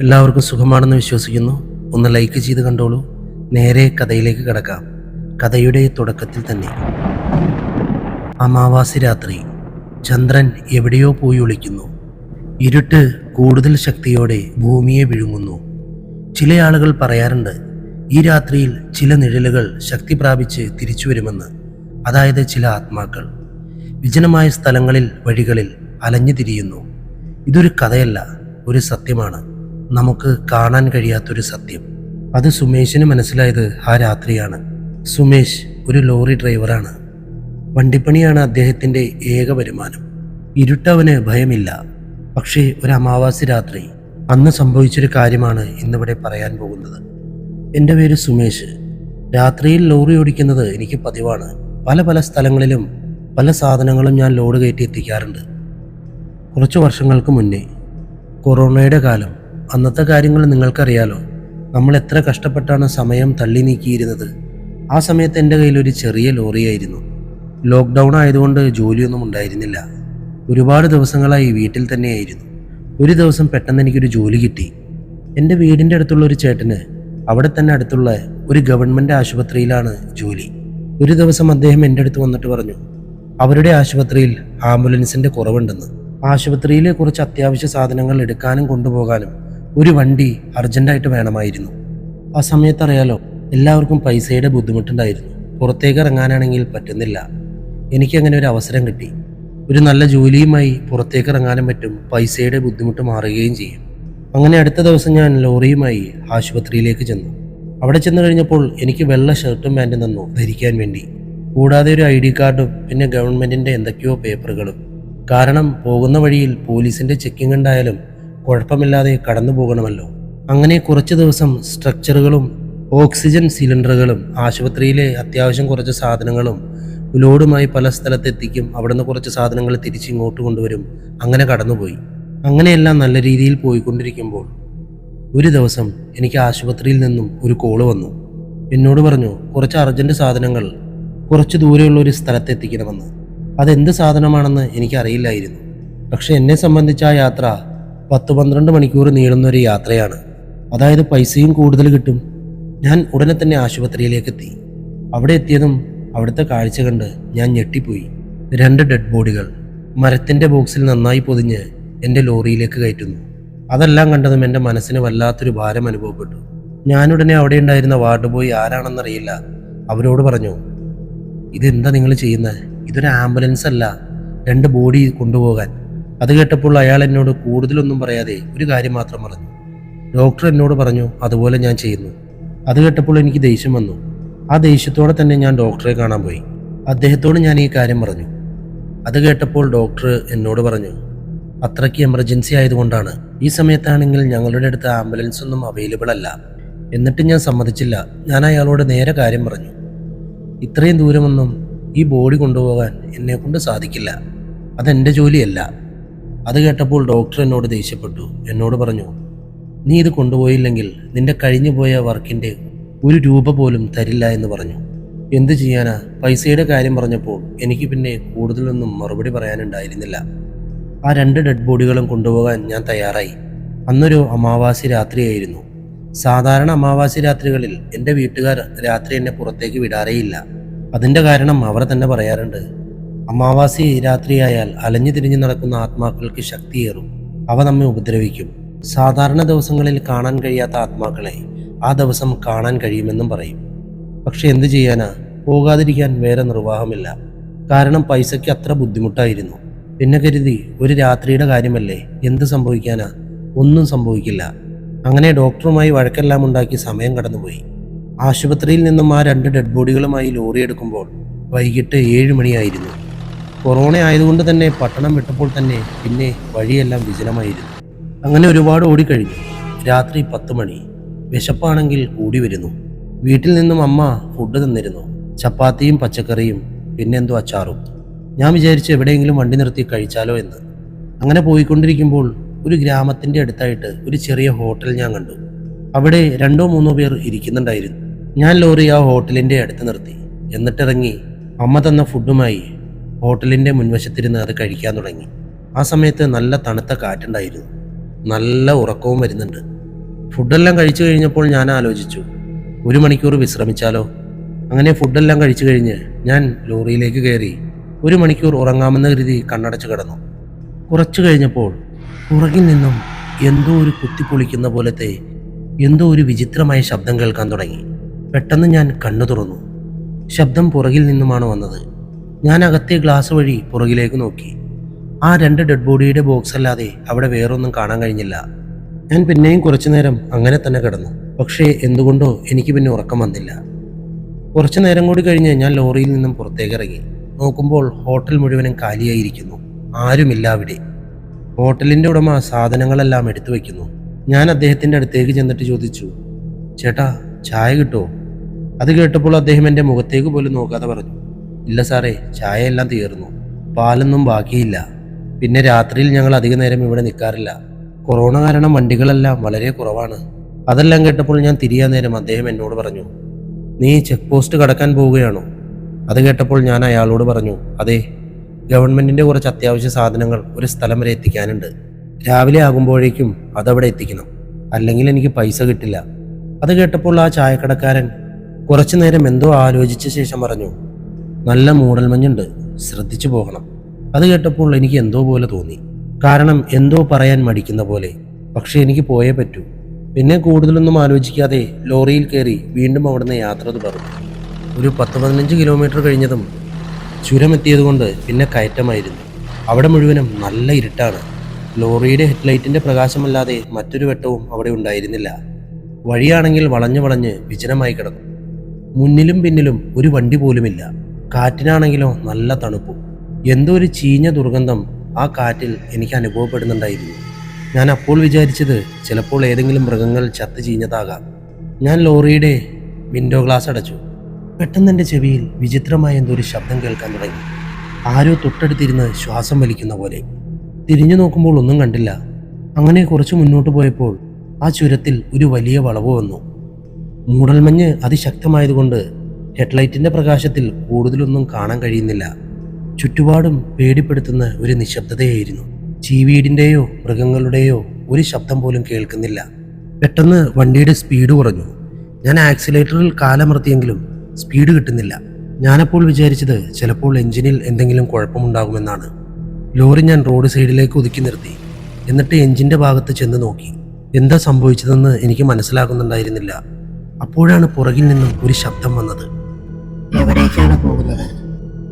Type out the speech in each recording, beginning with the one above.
എല്ലാവർക്കും സുഖമാണെന്ന് വിശ്വസിക്കുന്നു. ഒന്ന് ലൈക്ക് ചെയ്ത് കണ്ടോളൂ. നേരെ കഥയിലേക്ക് കിടക്കാം. കഥയുടെ തുടക്കത്തിൽ തന്നെ. അമാവാസി രാത്രി. ചന്ദ്രൻ എവിടെയോ പോയി ഒളിക്കുന്നു. ഇരുട്ട് കൂടുതൽ ശക്തിയോടെ ഭൂമിയെ വിഴുങ്ങുന്നു. ചില ആളുകൾ പറയാറുണ്ട് ഈ രാത്രിയിൽ ചില നിഴലുകൾ ശക്തി പ്രാപിച്ച് തിരിച്ചു വരുമെന്ന്. അതായത് ചില ആത്മാക്കൾ. വിജനമായ സ്ഥലങ്ങളിൽ വഴികളിൽ അലഞ്ഞു തിരിയുന്നു. ഇതൊരു കഥയല്ല ഒരു സത്യമാണ്. നമുക്ക് കാണാൻ കഴിയാത്തൊരു സത്യം. അത് സുമേഷിന് മനസ്സിലായത് ആ രാത്രിയാണ്. സുമേഷ് ഒരു ലോറി ഡ്രൈവറാണ്. വണ്ടിപ്പണിയാണ് അദ്ദേഹത്തിന്റെ ഏക വരുമാനം. ഇരുട്ടവന് ഭയമില്ല. പക്ഷേ ഒരു അമാവാസി രാത്രി അന്ന് സംഭവിച്ചൊരു കാര്യമാണ് ഇന്നിവിടെ പറയാൻ പോകുന്നത്. എന്റെ പേര് സുമേഷ്. രാത്രിയിൽ ലോറി ഓടിക്കുന്നത് എനിക്ക് പതിവാണ്. പല പല സ്ഥലങ്ങളിലും പല സാധനങ്ങളും ഞാൻ ലോഡ് കയറ്റി എത്തിക്കാറുണ്ട്. കുറച്ച് വർഷങ്ങൾക്ക് മുന്നേ. കൊറോണയുടെ കാലം. അന്നത്തെ കാര്യങ്ങൾ നിങ്ങൾക്കറിയാലോ. നമ്മൾ എത്ര കഷ്ടപ്പെട്ടാണ് സമയം തള്ളി നീക്കിയിരുന്നത്. ആ സമയത്ത് എന്റെ കയ്യിൽ ഒരു ചെറിയ ലോറിയായിരുന്നു. ലോക്ക്ഡൗൺ ആയതുകൊണ്ട് ജോലിയൊന്നും ഉണ്ടായിരുന്നില്ല. ഒരുപാട് ദിവസങ്ങളായി വീട്ടിൽ തന്നെയായിരുന്നു. ഒരു ദിവസം പെട്ടെന്ന് എനിക്കൊരു ജോലി കിട്ടി. എന്റെ വീടിന്റെ അടുത്തുള്ള ഒരു ചേട്ടന് അവിടെ തന്നെ അടുത്തുള്ള ഒരു ഗവൺമെന്റ് ആശുപത്രിയിലാണ് ജോലി. ഒരു ദിവസം അദ്ദേഹം എന്റെ അടുത്ത് വന്നിട്ട് പറഞ്ഞു അവരുടെ ആശുപത്രിയിൽ ആംബുലൻസിന്റെ കുറവുണ്ടെന്ന്. ആശുപത്രിയിലെ കുറച്ച് അത്യാവശ്യ സാധനങ്ങൾ എടുക്കാനും കൊണ്ടുപോകാനും ഒരു വണ്ടി അർജന്റായിട്ട് വേണമായിരുന്നു. ആ സമയത്ത് അറിയാലോ എല്ലാവർക്കും പൈസയുടെ ബുദ്ധിമുട്ടുണ്ടായിരുന്നു. പുറത്തേക്ക് ഇറങ്ങാനാണെങ്കിൽ പറ്റുന്നില്ല. എനിക്ക് അങ്ങനെ ഒരു അവസരം കിട്ടി. ഒരു നല്ല ജോലിയുമായി പുറത്തേക്ക് ഇറങ്ങാനും പറ്റും പൈസയുടെ ബുദ്ധിമുട്ട് മാറുകയും ചെയ്യും. അങ്ങനെ അടുത്ത ദിവസം ഞാൻ ലോറിയുമായി ആശുപത്രിയിലേക്ക് ചെന്നു. അവിടെ ചെന്ന് കഴിഞ്ഞപ്പോൾ എനിക്ക് വെള്ള ഷർട്ടും പാന്റും തന്നു ധരിക്കാൻ വേണ്ടി. കൂടാതെ ഒരു ഐ ഡി കാർഡും പിന്നെ ഗവൺമെന്റിന്റെ എന്തൊക്കെയോ പേപ്പറുകളും. കാരണം പോകുന്ന വഴിയിൽ പോലീസിന്റെ ചെക്കിംഗ് ഉണ്ടായാലും കുഴപ്പമില്ലാതെ കടന്നു പോകണമല്ലോ. അങ്ങനെ കുറച്ച് ദിവസം സ്ട്രക്ചറുകളും ഓക്സിജൻ സിലിണ്ടറുകളും ആശുപത്രിയിലെ അത്യാവശ്യം കുറച്ച് സാധനങ്ങളും ലോഡുമായി പല സ്ഥലത്തെത്തിക്കും. അവിടുന്ന് കുറച്ച് സാധനങ്ങൾ തിരിച്ച് ഇങ്ങോട്ട് കൊണ്ടുവരും. അങ്ങനെ കടന്നുപോയി. അങ്ങനെയെല്ലാം നല്ല രീതിയിൽ പോയിക്കൊണ്ടിരിക്കുമ്പോൾ ഒരു ദിവസം എനിക്ക് ആശുപത്രിയിൽ നിന്നും ഒരു കോൾ വന്നു. എന്നോട് പറഞ്ഞു കുറച്ച് അർജന്റ് സാധനങ്ങൾ കുറച്ച് ദൂരെയുള്ള ഒരു സ്ഥലത്ത് എത്തിക്കണമെന്ന് അതെന്ത് സാധനമാണെന്ന് എനിക്കറിയില്ലായിരുന്നു. പക്ഷെ എന്നെ സംബന്ധിച്ച ആ യാത്ര പത്ത് പന്ത്രണ്ട് മണിക്കൂർ നീളുന്ന ഒരു യാത്രയാണ്. അതായത് പൈസയും കൂടുതൽ കിട്ടും. ഞാൻ ഉടനെ തന്നെ ആശുപത്രിയിലേക്ക് എത്തി അവിടെ എത്തിയതും അവിടുത്തെ കാഴ്ച കണ്ട് ഞാൻ ഞെട്ടിപ്പോയി. രണ്ട് ഡെഡ് ബോഡികൾ മരത്തിന്റെ ബോക്സിൽ നന്നായി പൊതിഞ്ഞ് എന്റെ ലോറിയിലേക്ക് കയറ്റുന്നു. അതെല്ലാം കണ്ടതും എന്റെ മനസ്സിന് വല്ലാത്തൊരു ഭാരം അനുഭവപ്പെട്ടു. ഞാനുടനെ അവിടെ ഉണ്ടായിരുന്ന വാർഡ് ബോയ് ആരാണെന്നറിയില്ല. അവരോട് പറഞ്ഞു ഇതെന്താ നിങ്ങൾ ചെയ്യുന്നത്? ഇതൊരു ആംബുലൻസ് അല്ല രണ്ട് ബോഡി കൊണ്ടുപോകാൻ. അത് കേട്ടപ്പോൾ അയാൾ എന്നോട് കൂടുതലൊന്നും പറയാതെ ഒരു കാര്യം മാത്രം പറഞ്ഞു. ഡോക്ടർ എന്നോട് പറഞ്ഞു അതുപോലെ ഞാൻ ചെയ്യുന്നു. അത് കേട്ടപ്പോൾ എനിക്ക് ദേഷ്യം വന്നു. ആ ദേഷ്യത്തോടെ തന്നെ ഞാൻ ഡോക്ടറെ കാണാൻ പോയി. അദ്ദേഹത്തോട് ഞാൻ ഈ കാര്യം പറഞ്ഞു. അത് കേട്ടപ്പോൾ ഡോക്ടർ എന്നോട് പറഞ്ഞു അത്രയ്ക്ക് എമർജൻസി ആയതുകൊണ്ടാണ് ഈ സമയത്താണെങ്കിൽ ഞങ്ങളുടെ അടുത്ത് ആംബുലൻസ് ഒന്നും അവൈലബിൾ അല്ല. എന്നിട്ട് ഞാൻ സമ്മതിച്ചില്ല. ഞാൻ അയാളോട് നേരെ കാര്യം പറഞ്ഞു. ഇത്രയും ദൂരമൊന്നും ഈ ബോഡി കൊണ്ടുപോകാൻ എന്നെ കൊണ്ട് സാധിക്കില്ല. അതെന്റെ ജോലിയല്ല. അത് കേട്ടപ്പോൾ ഡോക്ടർ എന്നോട് ദേഷ്യപ്പെട്ടു. എന്നോട് പറഞ്ഞു നീ ഇത് കൊണ്ടുപോയില്ലെങ്കിൽ നിന്റെ കഴിഞ്ഞുപോയ വർക്കിന്റെ ഒരു രൂപ പോലും തരില്ല എന്ന് പറഞ്ഞു. എന്ത് ചെയ്യാനാ? പൈസയുടെ കാര്യം പറഞ്ഞപ്പോൾ എനിക്ക് പിന്നെ കൂടുതലൊന്നും മറുപടി പറയാനുണ്ടായിരുന്നില്ല. ആ രണ്ട് ഡെഡ് ബോഡികളും കൊണ്ടുപോകാൻ ഞാൻ തയ്യാറായി. അന്നൊരു അമാവാസി രാത്രിയായിരുന്നു. സാധാരണ അമാവാസി രാത്രികളിൽ എന്റെ വീട്ടുകാർ രാത്രി എന്നെ പുറത്തേക്ക് വിടാറേയില്ല. അതിന്റെ കാരണം അവർ തന്നെ പറയാറുണ്ട് അമാവാസി രാത്രിയായാൽ അലഞ്ഞു തിരിഞ്ഞു നടക്കുന്ന ആത്മാക്കൾക്ക് ശക്തിയേറും. അവ നമ്മെ ഉപദ്രവിക്കും. സാധാരണ ദിവസങ്ങളിൽ കാണാൻ കഴിയാത്ത ആത്മാക്കളെ ആ ദിവസം കാണാൻ കഴിയുമെന്നും പറയും. പക്ഷെ എന്തു ചെയ്യാനാ? പോകാതിരിക്കാൻ വേറെ നിർവാഹമില്ല. കാരണം പൈസയ്ക്ക് അത്ര ബുദ്ധിമുട്ടായിരുന്നു. പിന്നെ കരുതി ഒരു രാത്രിയുടെ കാര്യമല്ലേ? എന്ത് സംഭവിക്കാനാ? ഒന്നും സംഭവിക്കില്ല. അങ്ങനെ ഡോക്ടറുമായി വഴക്കെല്ലാം ഉണ്ടാക്കി സമയം കടന്നുപോയി. ആശുപത്രിയിൽ നിന്നും ആ രണ്ട് ഡെഡ് ബോഡികളുമായി ലോറി എടുക്കുമ്പോൾ വൈകിട്ട് ഏഴ് മണിയായിരുന്നു. കൊറോണ ആയതുകൊണ്ട് തന്നെ പട്ടണം വിട്ടപ്പോൾ തന്നെ പിന്നെ വഴിയെല്ലാം വിജനമായിരുന്നു. അങ്ങനെ ഒരുപാട് ഓടിക്കഴിഞ്ഞു. രാത്രി പത്ത് മണി. വിശപ്പാണെങ്കിൽ കൂടി വരുന്നു. വീട്ടിൽ നിന്നും അമ്മ ഫുഡ് തന്നിരുന്നു. ചപ്പാത്തിയും പച്ചക്കറിയും പിന്നെന്തോ അച്ചാറും. ഞാൻ വിചാരിച്ചു എവിടെയെങ്കിലും വണ്ടി നിർത്തി കഴിച്ചാലോ എന്ന്. അങ്ങനെ പോയിക്കൊണ്ടിരിക്കുമ്പോൾ ഒരു ഗ്രാമത്തിന്റെ അടുത്തായിട്ട് ഒരു ചെറിയ ഹോട്ടൽ ഞാൻ കണ്ടു. അവിടെ രണ്ടോ മൂന്നോ പേർ ഇരിക്കുന്നുണ്ടായിരുന്നു. ഞാൻ ലോറി ആ ഹോട്ടലിന്റെ അടുത്ത് നിർത്തി. എന്നിട്ടിറങ്ങി അമ്മ തന്ന ഫുഡുമായി ഹോട്ടലിന്റെ മുൻവശത്തിരുന്ന് അത് കഴിക്കാൻ തുടങ്ങി. ആ സമയത്ത് നല്ല തണുത്ത കാറ്റുണ്ടായിരുന്നു. നല്ല ഉറക്കവും വരുന്നുണ്ട്. ഫുഡെല്ലാം കഴിച്ചു കഴിഞ്ഞപ്പോൾ ഞാൻ ആലോചിച്ചു ഒരു മണിക്കൂർ വിശ്രമിച്ചാലോ? അങ്ങനെ ഫുഡെല്ലാം കഴിച്ചു കഴിഞ്ഞ് ഞാൻ ലോറിയിലേക്ക് കയറി ഒരു മണിക്കൂർ ഉറങ്ങാമെന്ന കരുതി കണ്ണടച്ച് കിടന്നു. കുറച്ചു കഴിഞ്ഞപ്പോൾ പുറകിൽ നിന്നും എന്തോ ഒരു കുത്തിപ്പൊളിക്കുന്ന പോലത്തെ എന്തോ ഒരു വിചിത്രമായ ശബ്ദം കേൾക്കാൻ തുടങ്ങി. പെട്ടെന്ന് ഞാൻ കണ്ണു തുറന്നു. ശബ്ദം പുറകിൽ നിന്നുമാണ് വന്നത്. ഞാൻ അകത്തെ ഗ്ലാസ് വഴി പുറകിലേക്ക് നോക്കി. ആ രണ്ട് ഡെഡ് ബോഡിയുടെ ബോക്സ് അല്ലാതെ അവിടെ വേറൊന്നും കാണാൻ കഴിഞ്ഞില്ല. ഞാൻ പിന്നെയും കുറച്ചു നേരം അങ്ങനെ തന്നെ കിടന്നു. പക്ഷേ എന്തുകൊണ്ടോ എനിക്ക് പിന്നെ ഉറക്കം വന്നില്ല. കുറച്ചു നേരം കൂടി കഴിഞ്ഞ് ഞാൻ ലോറിയിൽ നിന്നും പുറത്തേക്ക് ഇറങ്ങി നോക്കുമ്പോൾ ഹോട്ടൽ മുഴുവനും കാലിയായിരിക്കുന്നു. ആരുമില്ല അവിടെ. ഹോട്ടലിന്റെ ഉടമ സാധനങ്ങളെല്ലാം എടുത്തു വയ്ക്കുന്നു ഞാൻ അദ്ദേഹത്തിന്റെ അടുത്തേക്ക് ചെന്നിട്ട് ചോദിച്ചു ചേട്ടാ ചായ കിട്ടുമോ അത് കേട്ടപ്പോൾ അദ്ദേഹം എന്റെ മുഖത്തേക്ക് പോലും നോക്കാതെ പറഞ്ഞു ഇല്ല സാറേ ചായ എല്ലാം തീർന്നു. പാലൊന്നും ബാക്കിയില്ല. പിന്നെ രാത്രിയിൽ ഞങ്ങൾ അധിക നേരം ഇവിടെ നിൽക്കാറില്ല കൊറോണ കാരണം വണ്ടികളെല്ലാം വളരെ കുറവാണ്. അതെല്ലാം കേട്ടപ്പോൾ ഞാൻ തിരിയാൻ നേരം അദ്ദേഹം എന്നോട് പറഞ്ഞു നീ ചെക്ക് പോസ്റ്റ് കടക്കാൻ പോവുകയാണോ? അത് കേട്ടപ്പോൾ ഞാൻ അയാളോട് പറഞ്ഞു അതെ ഗവൺമെന്റിന്റെ കുറച്ച് അത്യാവശ്യ സാധനങ്ങൾ ഒരു സ്ഥലം വരെ എത്തിക്കാനുണ്ട്. രാവിലെ ആകുമ്പോഴേക്കും അതവിടെ എത്തിക്കണം. അല്ലെങ്കിൽ എനിക്ക് പൈസ കിട്ടില്ല. അത് കേട്ടപ്പോൾ ആ ചായക്കടക്കാരൻ കുറച്ചു നേരം എന്തോ ആലോചിച്ച ശേഷം പറഞ്ഞു നല്ല മൂടൽമഞ്ഞുണ്ട് ശ്രദ്ധിച്ചു പോകണം. അത് കേട്ടപ്പോൾ എനിക്ക് എന്തോ പോലെ തോന്നി. കാരണം എന്തോ പറയാൻ മടിക്കുന്ന പോലെ. പക്ഷെ എനിക്ക് പോയേ പറ്റൂ. പിന്നെ കൂടുതലൊന്നും ആലോചിക്കാതെ ലോറിയിൽ കയറി വീണ്ടും അവിടുന്ന് യാത്ര തുടർന്നു. ഒരു പത്ത് പതിനഞ്ച് കിലോമീറ്റർ കഴിഞ്ഞതും ചുരമെത്തിയതുകൊണ്ട് പിന്നെ കയറ്റമായിരുന്നു. അവിടെ മുഴുവനും നല്ല ഇരുട്ടാണ്. ലോറിയുടെ ഹെഡ്ലൈറ്റിന്റെ പ്രകാശമല്ലാതെ മറ്റൊരു വെട്ടവും അവിടെ ഉണ്ടായിരുന്നില്ല. വഴിയാണെങ്കിൽ വളഞ്ഞു വളഞ്ഞ് വിജനമായി കിടന്നു. മുന്നിലും പിന്നിലും ഒരു വണ്ടി പോലുമില്ല. കാറ്റിനാണെങ്കിലോ നല്ല തണുപ്പും. എന്തോ ഒരു ചീഞ്ഞ ദുർഗന്ധം ആ കാറ്റിൽ എനിക്ക് അനുഭവപ്പെടുന്നുണ്ടായിരുന്നു. ഞാൻ അപ്പോൾ വിചാരിച്ചത് ചിലപ്പോൾ ഏതെങ്കിലും മൃഗങ്ങൾ ചത്തു ചീഞ്ഞതാകാം. ഞാൻ ലോറിയുടെ വിൻഡോ ഗ്ലാസ് അടച്ചു. പെട്ടെന്ന് എന്റെ ചെവിയിൽ വിചിത്രമായ എന്തോ ഒരു ശബ്ദം കേൾക്കാൻ തുടങ്ങി. ആരോ തൊട്ടടുത്തിരുന്ന് ശ്വാസം വലിക്കുന്ന പോലെ. തിരിഞ്ഞു നോക്കുമ്പോൾ ഒന്നും കണ്ടില്ല. അങ്ങനെ കുറച്ച് മുന്നോട്ട് പോയപ്പോൾ ആ ചുരത്തിൽ ഒരു വലിയ വളവ് വന്നു. മൂടൽമഞ്ഞ് അതിശക്തമായതുകൊണ്ട് ഹെഡ്ലൈറ്റിന്റെ പ്രകാശത്തിൽ കൂടുതലൊന്നും കാണാൻ കഴിയുന്നില്ല. ചുറ്റുപാടും പേടിപ്പെടുത്തുന്ന ഒരു നിശബ്ദതയായിരുന്നു. ചീവീടിന്റെയോ മൃഗങ്ങളുടെയോ ഒരു ശബ്ദം പോലും കേൾക്കുന്നില്ല. പെട്ടെന്ന് വണ്ടിയുടെ സ്പീഡ് കുറഞ്ഞു. ഞാൻ ആക്സിലേറ്ററിൽ കാലമർത്തിയെങ്കിലും സ്പീഡ് കിട്ടുന്നില്ല. ഞാനപ്പോൾ വിചാരിച്ചത് ചിലപ്പോൾ എഞ്ചിനിൽ എന്തെങ്കിലും കുഴപ്പമുണ്ടാകുമെന്നാണ്. ലോറി ഞാൻ റോഡ് സൈഡിലേക്ക് ഒതുക്കി നിർത്തി. എന്നിട്ട് എഞ്ചിന്റെ ഭാഗത്ത് ചെന്ന് നോക്കി. എന്താ സംഭവിച്ചതെന്ന് എനിക്ക് മനസ്സിലാകുന്നുണ്ടായിരുന്നില്ല. അപ്പോഴാണ് പുറകിൽ നിന്നും ഒരു ശബ്ദം വന്നത്. എവിടേക്കാണ് പോകുന്നത്.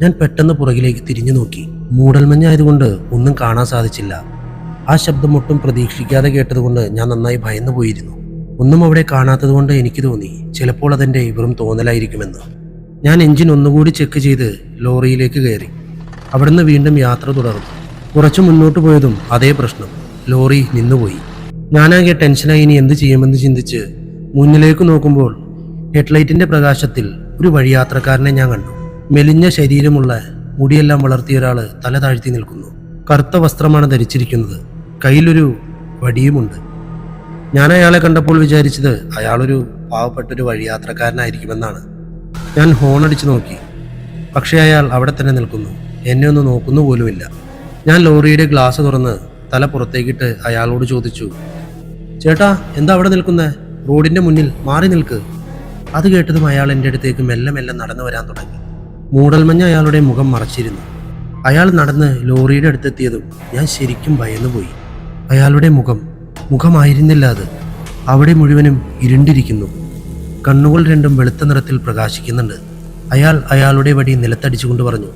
ഞാൻ പെട്ടെന്ന് പുറകിലേക്ക് തിരിഞ്ഞു നോക്കി. മൂടൽമഞ്ഞായതുകൊണ്ട് ഒന്നും കാണാൻ സാധിച്ചില്ല. ആ ശബ്ദം ഒട്ടും പ്രതീക്ഷിക്കാതെ കേട്ടതുകൊണ്ട് ഞാൻ നന്നായി ഭയന്നു പോയിരുന്നു. ഒന്നും അവിടെ കാണാത്തതുകൊണ്ട് എനിക്ക് തോന്നി ചിലപ്പോൾ അതെന്റെ വെറും തോന്നലായിരിക്കുമെന്ന്. ഞാൻ എഞ്ചിൻ ഒന്നുകൂടി ചെക്ക് ചെയ്ത് ലോറിയിലേക്ക് കയറി. അവിടുന്ന് വീണ്ടും യാത്ര തുടർന്നു. കുറച്ച് മുന്നോട്ട് പോയതും അതേ പ്രശ്നം. ലോറി നിന്നുപോയി. ഞാനാകെ ടെൻഷനായി ഇനി എന്ത് ചെയ്യുമെന്ന് ചിന്തിച്ച് മുന്നിലേക്ക് നോക്കുമ്പോൾ ഹെഡ്ലൈറ്റിന്റെ പ്രകാശത്തിൽ ഒരു വഴിയാത്രക്കാരനെ ഞാൻ കണ്ടു. മെലിഞ്ഞ ശരീരമുള്ള മുടിയെല്ലാം വളർത്തിയ ഒരാൾ തല താഴ്ത്തി നിൽക്കുന്നു. കറുത്ത വസ്ത്രമാണ് ധരിച്ചിരിക്കുന്നത്. കയ്യിലൊരു വടിയുമുണ്ട്. ഞാൻ അയാളെ കണ്ടപ്പോൾ വിചാരിച്ചത് അയാളൊരു പാവപ്പെട്ടൊരു വഴിയാത്രക്കാരനായിരിക്കുമെന്നാണ്. ഞാൻ ഹോണടിച്ചു നോക്കി. പക്ഷേ അയാൾ അവിടെ തന്നെ നിൽക്കുന്നു. എന്നെ ഒന്ന് നോക്കുന്നു പോലുമില്ല. ഞാൻ ലോറിയുടെ ഗ്ലാസ് തുറന്ന് തല പുറത്തേക്കിട്ട് അയാളോട് ചോദിച്ചു ചേട്ടാ എന്താ അവിടെ നിൽക്കുന്നേ? റോഡിന്റെ മുന്നിൽ മാറി നിൽക്ക്. അത് കേട്ടതും അയാൾ എന്റെ അടുത്തേക്ക് മെല്ലെ മെല്ലെ നടന്നു വരാൻ തുടങ്ങി. മൂടൽമഞ്ഞ അയാളുടെ മുഖം മറച്ചിരുന്നു. അയാൾ നടന്ന് ലോറിയുടെ അടുത്തെത്തിയതും ഞാൻ ശരിക്കും ഭയന്നുപോയി. അയാളുടെ മുഖം മുഖമായിരുന്നില്ല അത്. അവിടെ മുഴുവനും ഇരുണ്ടിരിക്കുന്നു. കണ്ണുകൾ രണ്ടും വെളുത്ത നിറത്തിൽ പ്രകാശിക്കുന്നുണ്ട്. അയാൾ അയാളുടെ വടി നിലത്തടിച്ചുകൊണ്ട് പറഞ്ഞു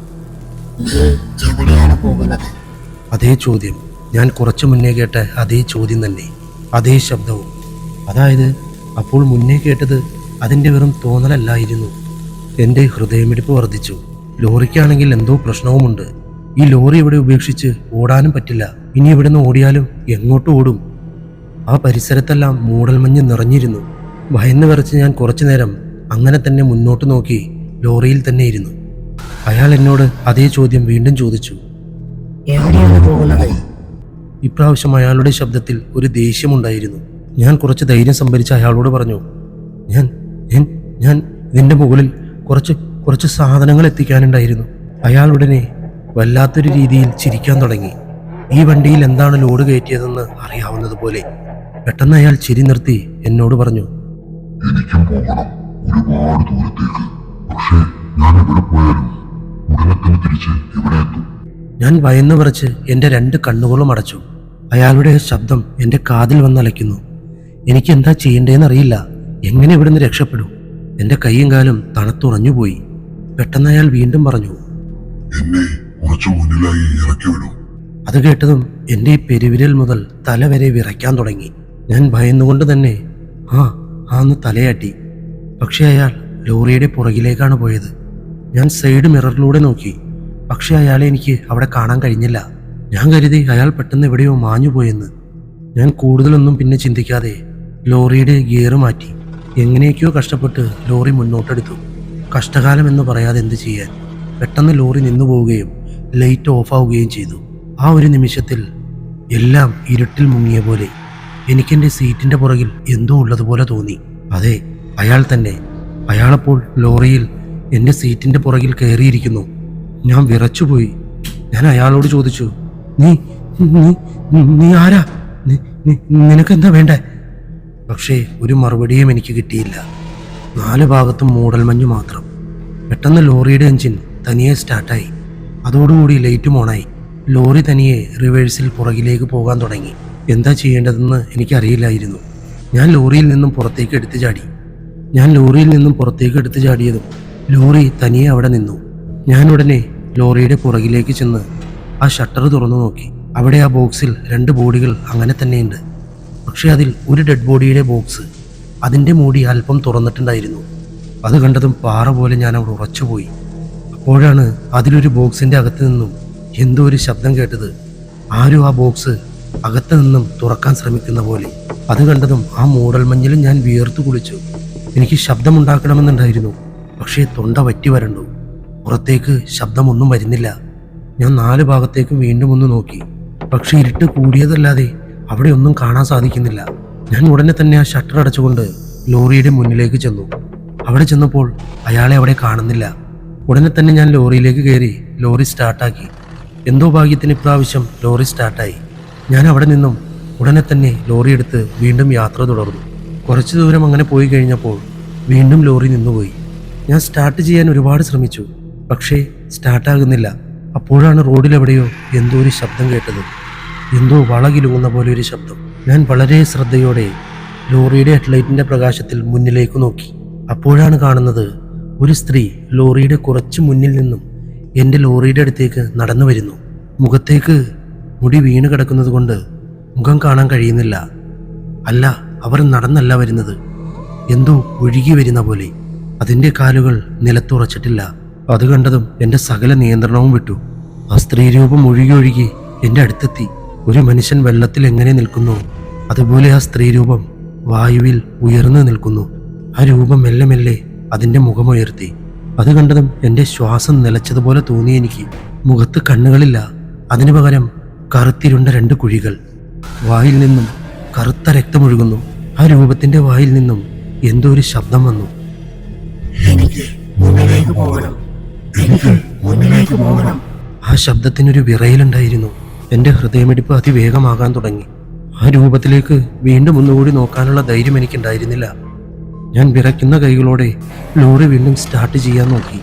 അതേ ചോദ്യം. ഞാൻ കുറച്ചു മുന്നേ കേട്ട അതേ ചോദ്യം തന്നെ. അതേ ശബ്ദവും. അതായത് അപ്പോൾ മുന്നേ കേട്ടത് അതിന്റെ വെറും തോന്നലല്ലായിരുന്നു. എന്റെ ഹൃദയമിടിപ്പ് വർദ്ധിച്ചു. ലോറിക്കാണെങ്കിൽ എന്തോ പ്രശ്നവുമുണ്ട്. ഈ ലോറി ഇവിടെ ഉപേക്ഷിച്ച് ഓടാനും പറ്റില്ല. ഇനി ഇവിടുന്ന് ഓടിയാലും എങ്ങോട്ട് ഓടും? ആ പരിസരത്തെല്ലാം മൂടൽമഞ്ഞ് നിറഞ്ഞിരുന്നു. ഭയന്ന് വിറച്ച് ഞാൻ കുറച്ചു നേരം അങ്ങനെ തന്നെ മുന്നോട്ട് നോക്കി ലോറിയിൽ തന്നെ ഇരുന്നു. അയാൾ എന്നോട് അതേ ചോദ്യം വീണ്ടും ചോദിച്ചു. എവിടെയാണ് പോകുന്നത്? ഇപ്രാവശ്യം അയാളുടെ ശബ്ദത്തിൽ ഒരു ദേഷ്യമുണ്ടായിരുന്നു. ഞാൻ കുറച്ച് ധൈര്യം സംഭരിച്ച് അയാളോട് പറഞ്ഞു ഞാൻ ഞാൻ ഞാൻ ഇതിന്റെ മുകളിൽ കുറച്ച് കുറച്ച് സാധനങ്ങൾ എത്തിക്കാനുണ്ടായിരുന്നു. അയാൾ ഉടനെ വല്ലാത്തൊരു രീതിയിൽ ചിരിക്കാൻ തുടങ്ങി. ഈ വണ്ടിയിൽ എന്താണ് ലോഡ് കയറ്റിയതെന്ന് അറിയാവുന്നതുപോലെ പെട്ടെന്ന് അയാൾ ചിരി നിർത്തി എന്നോട് പറഞ്ഞു എനിക്കും പോകണം. ഒരുപാട് ദൂരത്തേക്ക്. പക്ഷേ ഞാൻ എവിടെ പോയാലും ഉടനെ തന്നെ തിരിച്ച് ഇവിടെ എത്തും. ഞാൻ ഭയന്ന് പറിച്ച് എന്റെ രണ്ട് കണ്ണുകളും അടച്ചു. അയാളുടെ ശബ്ദം എന്റെ കാതിൽ വന്നലയ്ക്കുന്നു. എനിക്ക് എന്താ ചെയ്യേണ്ടതെന്ന് അറിയില്ല എങ്ങനെ ഇവിടുന്ന് രക്ഷപ്പെടും? എന്റെ കൈയും കാലും തണുത്തുറഞ്ഞുപോയി പെട്ടെന്ന് അയാൾ വീണ്ടും പറഞ്ഞു എന്നെ കുറച്ചു മുന്നിലായി ഇറക്കി വിടും. അത് കേട്ടതും എന്റെ പെരുവിരൽ മുതൽ തല വരെ വിറയ്ക്കാൻ തുടങ്ങി. ഞാൻ ഭയന്നുകൊണ്ട് തന്നെ ആ ആന്ന് തലയാട്ടി. പക്ഷേ അയാൾ ലോറിയുടെ പുറകിലേക്കാണ് പോയത്. ഞാൻ സൈഡ് മിററിലൂടെ നോക്കി. പക്ഷേ അയാളെ എനിക്ക് അവിടെ കാണാൻ കഴിഞ്ഞില്ല. ഞാൻ കരുതി അയാൾ പെട്ടെന്ന് എവിടെയോ മാഞ്ഞു പോയെന്ന് ഞാൻ കൂടുതലൊന്നും പിന്നെ ചിന്തിക്കാതെ ലോറിയുടെ ഗിയർ മാറ്റി. എങ്ങനെയൊക്കെയോ കഷ്ടപ്പെട്ട് ലോറി മുന്നോട്ടെടുത്തു. കഷ്ടകാലം എന്ന് പറയാതെ എന്ത് ചെയ്യാൻ? പെട്ടെന്ന് ലോറി നിന്നു പോവുകയും ലൈറ്റ് ഓഫാവുകയും ചെയ്തു. ആ ഒരു നിമിഷത്തിൽ എല്ലാം ഇരുട്ടിൽ മുങ്ങിയ പോലെ എനിക്കെന്റെ സീറ്റിന്റെ പുറകിൽ എന്തോ ഉള്ളതുപോലെ തോന്നി. അതെ അയാൾ തന്നെ. അയാളപ്പോൾ ലോറിയിൽ എന്റെ സീറ്റിന്റെ പുറകിൽ കയറിയിരിക്കുന്നു. ഞാൻ വിറച്ചുപോയി. ഞാൻ അയാളോട് ചോദിച്ചു നീ നീ നീ ആരാ? നിനക്കെന്താ വേണ്ടേ? പക്ഷേ ഒരു മറുപടിയും എനിക്ക് കിട്ടിയില്ല. നാല് ഭാഗത്തും മൂടൽമഞ്ഞ് മാത്രം. പെട്ടെന്ന് ലോറിയുടെ എഞ്ചിൻ തനിയെ സ്റ്റാർട്ടായി. അതോടുകൂടി ലൈറ്റും ഓണായി. ലോറി തനിയെ റിവേഴ്സിൽ പുറകിലേക്ക് പോകാൻ തുടങ്ങി. എന്താ ചെയ്യേണ്ടതെന്ന് എനിക്കറിയില്ലായിരുന്നു. ഞാൻ ലോറിയിൽ നിന്നും പുറത്തേക്ക് എടുത്തു ചാടി. ഞാൻ ലോറിയിൽ നിന്നും പുറത്തേക്ക് എടുത്തു ചാടിയതും ലോറി തനിയെ അവിടെ നിന്നു. ഞാൻ ഉടനെ ലോറിയുടെ പുറകിലേക്ക് ചെന്ന് ആ ഷട്ടർ തുറന്നു നോക്കി. അവിടെ ആ ബോക്സിൽ രണ്ട് ബോഡികൾ അങ്ങനെ തന്നെയുണ്ട്. പക്ഷേ അതിൽ ഒരു ഡെഡ് ബോഡിയിലെ ബോക്സ് അതിന്റെ മൂടി അല്പം തുറന്നിട്ടുണ്ടായിരുന്നു. അത് കണ്ടതും പാറ പോലെ ഞാൻ അവിടെ ഉറച്ചുപോയി. അപ്പോഴാണ് അതിലൊരു ബോക്സിന്റെ അകത്ത് നിന്നും എന്തോ ഒരു ശബ്ദം കേട്ടത്. ആരും ആ ബോക്സ് അകത്ത് നിന്നും തുറക്കാൻ ശ്രമിക്കുന്ന പോലെ. അത് കണ്ടതും ആ മൂടൽമഞ്ഞിലും ഞാൻ വിയർത്തു കുളിച്ചു. എനിക്ക് ശബ്ദമുണ്ടാക്കണമെന്നുണ്ടായിരുന്നു. പക്ഷേ തൊണ്ട വറ്റി വരണ്ടു. പുറത്തേക്ക് ശബ്ദമൊന്നും വരുന്നില്ല. ഞാൻ നാല് ഭാഗത്തേക്കും വീണ്ടും ഒന്ന് നോക്കി. പക്ഷേ ഇരുട്ട് കൂടിയതല്ലാതെ അവിടെ ഒന്നും കാണാൻ സാധിക്കുന്നില്ല. ഞാൻ ഉടനെ തന്നെ ആ ഷട്ടർ അടച്ചുകൊണ്ട് ലോറിയുടെ മുന്നിലേക്ക് ചെന്നു. അവിടെ ചെന്നപ്പോൾ അയാളെ അവിടെ കാണുന്നില്ല. ഉടനെ തന്നെ ഞാൻ ലോറിയിലേക്ക് കയറി ലോറി സ്റ്റാർട്ടാക്കി. എന്തോ ഭാഗ്യത്തിന് ഇപ്രാവശ്യം ലോറി സ്റ്റാർട്ടായി. ഞാൻ അവിടെ നിന്നും ഉടനെ തന്നെ ലോറി എടുത്ത് വീണ്ടും യാത്ര തുടർന്നു. കുറച്ച് ദൂരം അങ്ങനെ പോയി കഴിഞ്ഞപ്പോൾ വീണ്ടും ലോറി നിന്നുപോയി. ഞാൻ സ്റ്റാർട്ട് ചെയ്യാൻ ഒരുപാട് ശ്രമിച്ചു. പക്ഷേ സ്റ്റാർട്ടാകുന്നില്ല. അപ്പോഴാണ് റോഡിലെവിടെയോ എന്തോ ഒരു ശബ്ദം കേട്ടത്. എന്തോ വളകിലൂന്ന പോലെ ഒരു ശബ്ദം. ഞാൻ വളരെ ശ്രദ്ധയോടെ ലോറിയുടെ ഹെഡ്ലൈറ്റിന്റെ പ്രകാശത്തിൽ മുന്നിലേക്ക് നോക്കി. അപ്പോഴാണ് കാണുന്നത് ഒരു സ്ത്രീ ലോറിയുടെ കുറച്ച് മുന്നിൽ നിന്നും എന്റെ ലോറിയുടെ അടുത്തേക്ക് നടന്നു വരുന്നു. മുഖത്തേക്ക് മുടി വീണ് കിടക്കുന്നത് കൊണ്ട് മുഖം കാണാൻ കഴിയുന്നില്ല. അല്ല അവർ നടന്നല്ല വരുന്നത്. എന്തോ ഒഴുകി വരുന്ന പോലെ. അതിന്റെ കാലുകൾ നിലത്തുറച്ചിട്ടില്ല അത് കണ്ടതും എന്റെ സകല നിയന്ത്രണവും വിട്ടു. ആ സ്ത്രീരൂപം ഒഴുകി ഒഴുകി എന്റെ അടുത്തെത്തി. ഒരു മനുഷ്യൻ വെള്ളത്തിൽ എങ്ങനെ നിൽക്കുന്നു? അതുപോലെ ആ സ്ത്രീ രൂപം വായുവിൽ ഉയർന്നു നിൽക്കുന്നു. ആ രൂപം മെല്ലെ മെല്ലെ അതിന്റെ മുഖമുയർത്തി അത് കണ്ടതും എന്റെ ശ്വാസം നിലച്ചതുപോലെ തോന്നി എനിക്ക്. മുഖത്ത് കണ്ണുകളില്ല. അതിനു പകരം കറുത്തിരുണ്ട രണ്ട് കുഴികൾ. വായിൽ നിന്നും കറുത്ത രക്തമൊഴുകുന്നു ആ രൂപത്തിന്റെ വായിൽ നിന്നും എന്തോ ഒരു ശബ്ദം വന്നു. എനിക്ക് മുന്നിലേക്ക് പോകണം. എനിക്ക് മുന്നിലേക്ക് പോകണം. ആ ശബ്ദത്തിനൊരു വിറയലുണ്ടായിരുന്നു. എന്റെ ഹൃദയമിടിപ്പ് അതിവേഗമാകാൻ തുടങ്ങി. ആ രൂപത്തിലേക്ക് വീണ്ടും ഒന്നുകൂടി നോക്കാനുള്ള ധൈര്യം എനിക്കുണ്ടായിരുന്നില്ല. ഞാൻ വിറയ്ക്കുന്ന കൈകളോടെ ലോറി വീണ്ടും സ്റ്റാർട്ട് ചെയ്യാൻ നോക്കി.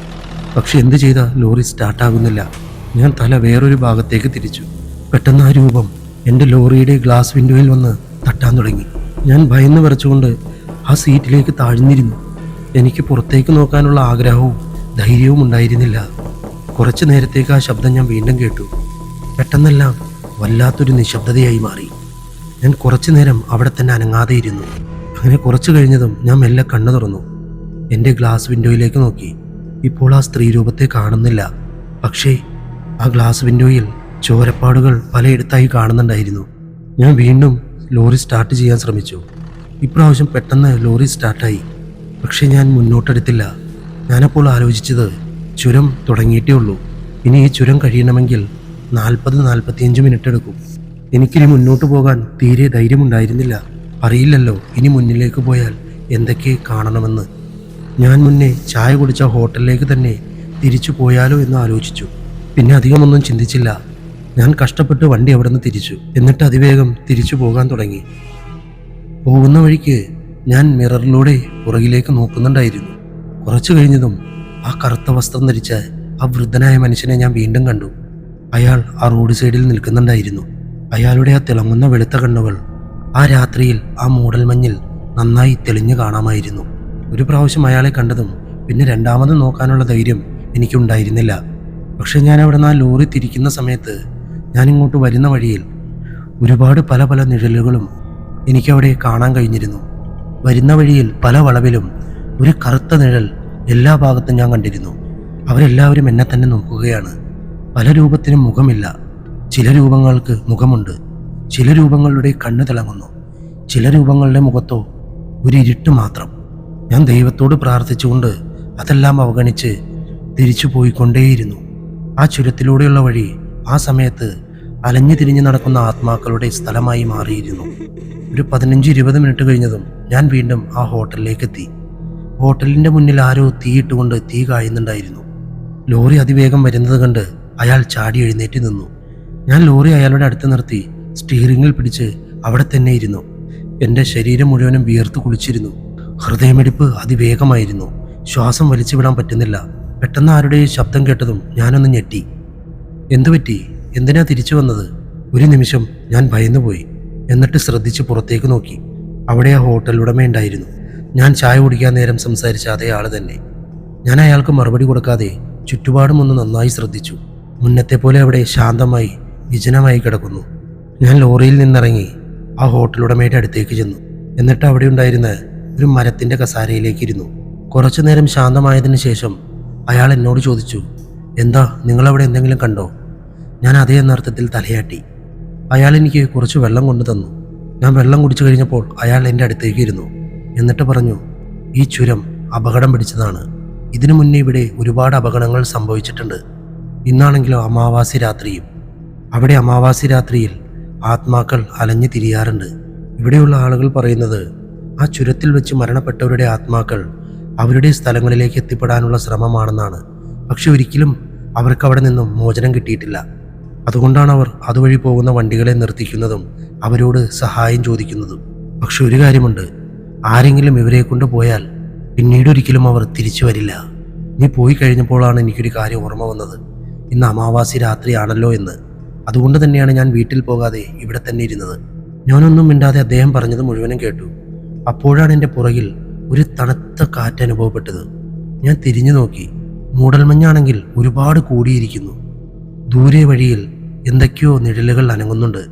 പക്ഷെ എന്ത് ചെയ്ത ലോറി സ്റ്റാർട്ടാകുന്നില്ല ഞാൻ തല വേറൊരു ഭാഗത്തേക്ക് തിരിച്ചു. പെട്ടെന്ന് ആ രൂപം എന്റെ ലോറിയുടെ ഗ്ലാസ് വിൻഡോയിൽ വന്ന് തട്ടാൻ തുടങ്ങി. ഞാൻ ഭയന്ന് വരച്ചുകൊണ്ട് ആ സീറ്റിലേക്ക് താഴ്ന്നിരുന്നു. എനിക്ക് പുറത്തേക്ക് നോക്കാനുള്ള ആഗ്രഹവും ധൈര്യവും ഉണ്ടായിരുന്നില്ല. കുറച്ചു നേരത്തേക്ക് ആ ശബ്ദം ഞാൻ വീണ്ടും കേട്ടു. പെട്ടെന്നെല്ലാം വല്ലാത്തൊരു നിശബ്ദതയായി മാറി. ഞാൻ കുറച്ചു നേരം അവിടെ തന്നെ അനങ്ങാതെ ഇരുന്നു അങ്ങനെ കുറച്ചു കഴിഞ്ഞതും ഞാൻ മെല്ലെ കണ്ണു തുറന്നു. എന്റെ ഗ്ലാസ് വിൻഡോയിലേക്ക് നോക്കി. ഇപ്പോൾ ആ സ്ത്രീ രൂപത്തെ കാണുന്നില്ല. പക്ഷേ ആ ഗ്ലാസ് വിൻഡോയിൽ ചോരപ്പാടുകൾ പലയിടത്തായി കാണുന്നുണ്ടായിരുന്നു. ഞാൻ വീണ്ടും ലോറി സ്റ്റാർട്ട് ചെയ്യാൻ ശ്രമിച്ചു. ഇപ്രാവശ്യം പെട്ടെന്ന് ലോറി സ്റ്റാർട്ടായി. പക്ഷേ ഞാൻ മുന്നോട്ടെടുത്തില്ല. ഞാനപ്പോൾ ആലോചിച്ചത് ചുരം തുടങ്ങിയിട്ടേ ഉള്ളൂ. ഇനി ഈ ചുരം കഴിയണമെങ്കിൽ നാൽപ്പത് നാൽപ്പത്തിയഞ്ച് മിനിറ്റ് എടുക്കും. എനിക്കിനി മുന്നോട്ട് പോകാൻ തീരെ ധൈര്യമുണ്ടായിരുന്നില്ല. അറിയില്ലല്ലോ ഇനി മുന്നിലേക്ക് പോയാൽ എന്തൊക്കെ കാണണമെന്ന്. ഞാൻ മുന്നേ ചായ കുടിച്ച ഹോട്ടലിലേക്ക് തന്നെ തിരിച്ചു പോയാലോ എന്ന് ആലോചിച്ചു. പിന്നെ അധികമൊന്നും ചിന്തിച്ചില്ല. ഞാൻ കഷ്ടപ്പെട്ട് വണ്ടി അവിടെ നിന്ന് തിരിച്ചു. എന്നിട്ട് അതിവേഗം തിരിച്ചു പോകാൻ തുടങ്ങി. പോകുന്ന വഴിക്ക് ഞാൻ മിററിലൂടെ പുറകിലേക്ക് നോക്കുന്നുണ്ടായിരുന്നു. കുറച്ചു കഴിഞ്ഞതും ആ കറുത്ത വസ്ത്രം ധരിച്ച ആ വൃദ്ധനായ മനുഷ്യനെ ഞാൻ വീണ്ടും കണ്ടു. അയാൾ ആ റോഡ് സൈഡിൽ നിൽക്കുന്നുണ്ടായിരുന്നു. അയാളുടെ ആ തിളങ്ങുന്ന വെളുത്ത കണ്ണുകൾ ആ രാത്രിയിൽ ആ മൂടൽ മഞ്ഞിൽ നന്നായി തെളിഞ്ഞു കാണാമായിരുന്നു. ഒരു പ്രാവശ്യം അയാളെ കണ്ടതും പിന്നെ രണ്ടാമത് നോക്കാനുള്ള ധൈര്യം എനിക്കുണ്ടായിരുന്നില്ല. പക്ഷെ ഞാൻ അവിടെ നിന്ന് ആ ലോറി തിരിക്കുന്ന സമയത്ത് ഞാൻ ഇങ്ങോട്ട് വരുന്ന വഴിയിൽ ഒരുപാട് പല പല നിഴലുകളും എനിക്കവിടെ കാണാൻ കഴിഞ്ഞിരുന്നു. വരുന്ന വഴിയിൽ പല വളവിലും ഒരു കറുത്ത നിഴൽ എല്ലാ ഭാഗത്തും ഞാൻ കണ്ടിരുന്നു. അവരെല്ലാവരും എന്നെ തന്നെ നോക്കുകയാണ്. പല രൂപത്തിനും മുഖമില്ല. ചില രൂപങ്ങൾക്ക് മുഖമുണ്ട്. ചില രൂപങ്ങളുടെ കണ്ണ് തിളങ്ങുന്നു. ചില രൂപങ്ങളുടെ മുഖത്തോ ഒരു ഇരുട്ട് മാത്രം. ഞാൻ ദൈവത്തോട് പ്രാർത്ഥിച്ചുകൊണ്ട് അതെല്ലാം അവഗണിച്ച് തിരിച്ചു പോയിക്കൊണ്ടേയിരുന്നു. ആ ചുരത്തിലൂടെയുള്ള വഴി ആ സമയത്ത് അലഞ്ഞു തിരിഞ്ഞു നടക്കുന്ന ആത്മാക്കളുടെ സ്ഥലമായി മാറിയിരുന്നു. ഒരു പതിനഞ്ച് ഇരുപത് മിനിറ്റ് കഴിഞ്ഞതും ഞാൻ വീണ്ടും ആ ഹോട്ടലിലേക്ക് എത്തി ഹോട്ടലിന്റെ മുന്നിൽ ആരോ തീയിട്ടുകൊണ്ട് തീ കായുന്നുണ്ടായിരുന്നു. ലോറി അതിവേഗം വരുന്നത് കണ്ട് അയാൾ ചാടി എഴുന്നേറ്റ് നിന്നു. ഞാൻ ലോറി അയാളുടെ അടുത്ത് നിർത്തി സ്റ്റീറിംഗിൽ പിടിച്ച് അവിടെ തന്നെ ഇരുന്നു. എന്റെ ശരീരം മുഴുവനും വിയർത്ത് കുളിച്ചിരുന്നു. ഹൃദയമിടിപ്പ് അതിവേഗമായിരുന്നു. ശ്വാസം വലിച്ചുവിടാൻ പറ്റുന്നില്ല. പെട്ടെന്ന് ആരുടെയും ശബ്ദം കേട്ടതും ഞാനൊന്ന് ഞെട്ടി. എന്തു പറ്റി? എന്തിനാ തിരിച്ചു വന്നത്? ഒരു നിമിഷം ഞാൻ ഭയന്നുപോയി. എന്നിട്ട് ശ്രദ്ധിച്ച് പുറത്തേക്ക് നോക്കി. അവിടെ ആ ഹോട്ടൽ ഉടമയുണ്ടായിരുന്നു. ഞാൻ ചായ കുടിക്കാൻ നേരം സംസാരിച്ച അതേ ആൾ തന്നെ. ഞാൻ അയാൾക്ക് മറുപടി കൊടുക്കാതെ ചുറ്റുപാടും ഒന്ന് നന്നായി ശ്രദ്ധിച്ചു. മുന്നത്തെ പോലെ അവിടെ ശാന്തമായി വിജനമായി കിടക്കുന്നു. ഞാൻ ലോറിയിൽ നിന്നിറങ്ങി ആ ഹോട്ടലുടമയുടെ അടുത്തേക്ക് ചെന്നു. എന്നിട്ട് അവിടെ ഉണ്ടായിരുന്ന ഒരു മരത്തിന്റെ കസാരയിലേക്ക് ഇരുന്നു. കുറച്ചു നേരം ശാന്തമായതിനു ശേഷം അയാൾ എന്നോട് ചോദിച്ചു എന്താ നിങ്ങളവിടെ എന്തെങ്കിലും കണ്ടോ? ഞാൻ അതേ എന്നർത്ഥത്തിൽ തലയാട്ടി. അയാൾ എനിക്ക് കുറച്ച് വെള്ളം കൊണ്ടു തന്നു. ഞാൻ വെള്ളം കുടിച്ചു കഴിഞ്ഞപ്പോൾ അയാൾ എന്റെ അടുത്തേക്ക് ഇരുന്നു. എന്നിട്ട് പറഞ്ഞു ഈ ചുരം അപകടം പിടിച്ചതാണ്. ഇതിനു മുന്നേ ഇവിടെ ഒരുപാട് അപകടങ്ങൾ സംഭവിച്ചിട്ടുണ്ട്. ഇന്നാണെങ്കിലോ അമാവാസി രാത്രിയും. അവിടെ അമാവാസി രാത്രിയിൽ ആത്മാക്കൾ അലഞ്ഞു തിരിയാറുണ്ട്. ഇവിടെയുള്ള ആളുകൾ പറയുന്നത് ആ ചുരത്തിൽ വെച്ച് മരണപ്പെട്ടവരുടെ ആത്മാക്കൾ അവരുടെ സ്ഥലങ്ങളിലേക്ക് എത്തിപ്പെടാനുള്ള ശ്രമമാണെന്നാണ്. പക്ഷെ ഒരിക്കലും അവർക്ക് അവിടെ നിന്നും മോചനം കിട്ടിയിട്ടില്ല. അതുകൊണ്ടാണ് അവർ അതുവഴി പോകുന്ന വണ്ടികളെ നിർത്തിക്കുന്നതും അവരോട് സഹായം ചോദിക്കുന്നതും. പക്ഷെ ഒരു കാര്യമുണ്ട് ആരെങ്കിലും ഇവരെ കൊണ്ട് പോയാൽ പിന്നീടൊരിക്കലും അവർ തിരിച്ചു വരില്ല. നീ പോയി കഴിഞ്ഞപ്പോഴാണ് എനിക്കൊരു കാര്യം ഓർമ്മ വന്നത്. ഇന്ന് അമാവാസി രാത്രിയാണല്ലോ എന്ന്. അതുകൊണ്ട് തന്നെയാണ് ഞാൻ വീട്ടിൽ പോകാതെ ഇവിടെ തന്നെ ഇരുന്നത്. ഞാനൊന്നും മിണ്ടാതെ അദ്ദേഹം പറഞ്ഞത് മുഴുവനും കേട്ടു. അപ്പോഴാണ് എന്റെ പുറകിൽ ഒരു തണുത്ത കാറ്റ് അനുഭവപ്പെട്ടത്. ഞാൻ തിരിഞ്ഞു നോക്കി. മൂടൽമഞ്ഞാണെങ്കിൽ ഒരുപാട് കൂടിയിരിക്കുന്നു. ദൂരെ വഴിയിൽ എന്തൊക്കെയോ നിഴലുകൾ അനങ്ങുന്നുണ്ട്.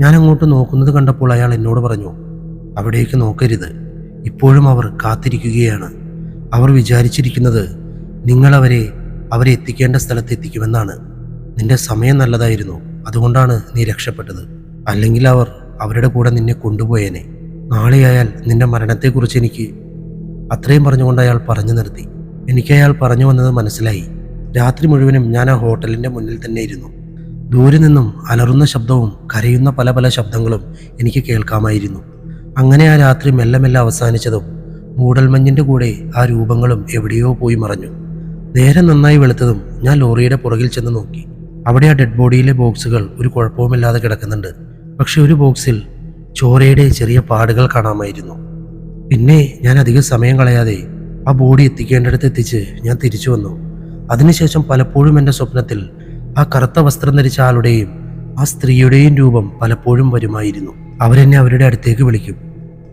ഞാൻ അങ്ങോട്ട് നോക്കുന്നത് കണ്ടപ്പോൾ അയാൾ എന്നോട് പറഞ്ഞു അവിടേക്ക് നോക്കരുത്. ഇപ്പോഴും അവർ കാത്തിരിക്കുകയാണ്. അവർ വിചാരിച്ചിരിക്കുന്നത് നിങ്ങളവരെ അവരെ എത്തിക്കേണ്ട സ്ഥലത്ത് എത്തിക്കുമെന്നാണ്. നിന്റെ സമയം നല്ലതായിരുന്നു. അതുകൊണ്ടാണ് നീ രക്ഷപ്പെട്ടത്. അല്ലെങ്കിൽ അവർ അവരുടെ കൂടെ നിന്നെ കൊണ്ടുപോയേനെ. നാളെയായാൽ നിന്റെ മരണത്തെക്കുറിച്ച് എനിക്ക് അത്രയും പറഞ്ഞുകൊണ്ട് അയാൾ പറഞ്ഞു നിർത്തി. എനിക്ക് അയാൾ പറഞ്ഞു വന്നത് മനസ്സിലായി. രാത്രി മുഴുവനും ഞാൻ ആ ഹോട്ടലിന്റെ മുന്നിൽ തന്നെ ഇരുന്നു. ദൂരെ നിന്നും അലറുന്ന ശബ്ദവും കരയുന്ന പല പല ശബ്ദങ്ങളും എനിക്ക് കേൾക്കാമായിരുന്നു. അങ്ങനെ ആ രാത്രി മെല്ലെ മെല്ലെ അവസാനിച്ചതും മൂടൽമഞ്ഞിന്റെ കൂടെ ആ രൂപങ്ങളും എവിടെയോ പോയി മറഞ്ഞു. നേരെ നന്നായി വെളുത്തതും ഞാൻ ലോറിയുടെ പുറകിൽ ചെന്ന് നോക്കി. അവിടെ ആ ഡെഡ് ബോഡിയിലെ ബോക്സുകൾ ഒരു കുഴപ്പവുമില്ലാതെ കിടക്കുന്നുണ്ട്. പക്ഷെ ഒരു ബോക്സിൽ ചോരയുടെ ചെറിയ പാടുകൾ കാണാമായിരുന്നു. പിന്നെ ഞാൻ അധികം സമയം കളയാതെ ആ ബോഡി എത്തിക്കേണ്ടിടത്ത് എത്തിച്ച് ഞാൻ തിരിച്ചു വന്നു. അതിനുശേഷം പലപ്പോഴും എന്റെ സ്വപ്നത്തിൽ ആ കറുത്ത വസ്ത്രം ധരിച്ച ആളുടെയും ആ സ്ത്രീയുടെയും രൂപം പലപ്പോഴും വരുമായിരുന്നു. അവരെന്നെ അവരുടെ അടുത്തേക്ക് വിളിക്കും.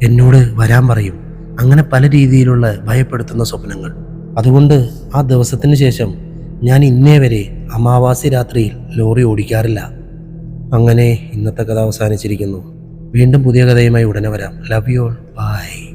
എന്നോട് വരാൻ പറയും. അങ്ങനെ പല രീതിയിലുള്ള ഭയപ്പെടുത്തുന്ന സ്വപ്നങ്ങൾ. അതുകൊണ്ട് ആ ദിവസത്തിന് ശേഷം ഞാൻ ഇന്നേ വരെ അമാവാസി രാത്രിയിൽ ലോറി ഓടിക്കാറില്ല. അങ്ങനെ ഇന്നത്തെ കഥ അവസാനിച്ചിരിക്കുന്നു. വീണ്ടും പുതിയ കഥയുമായി ഉടനെ വരാം. Love you all by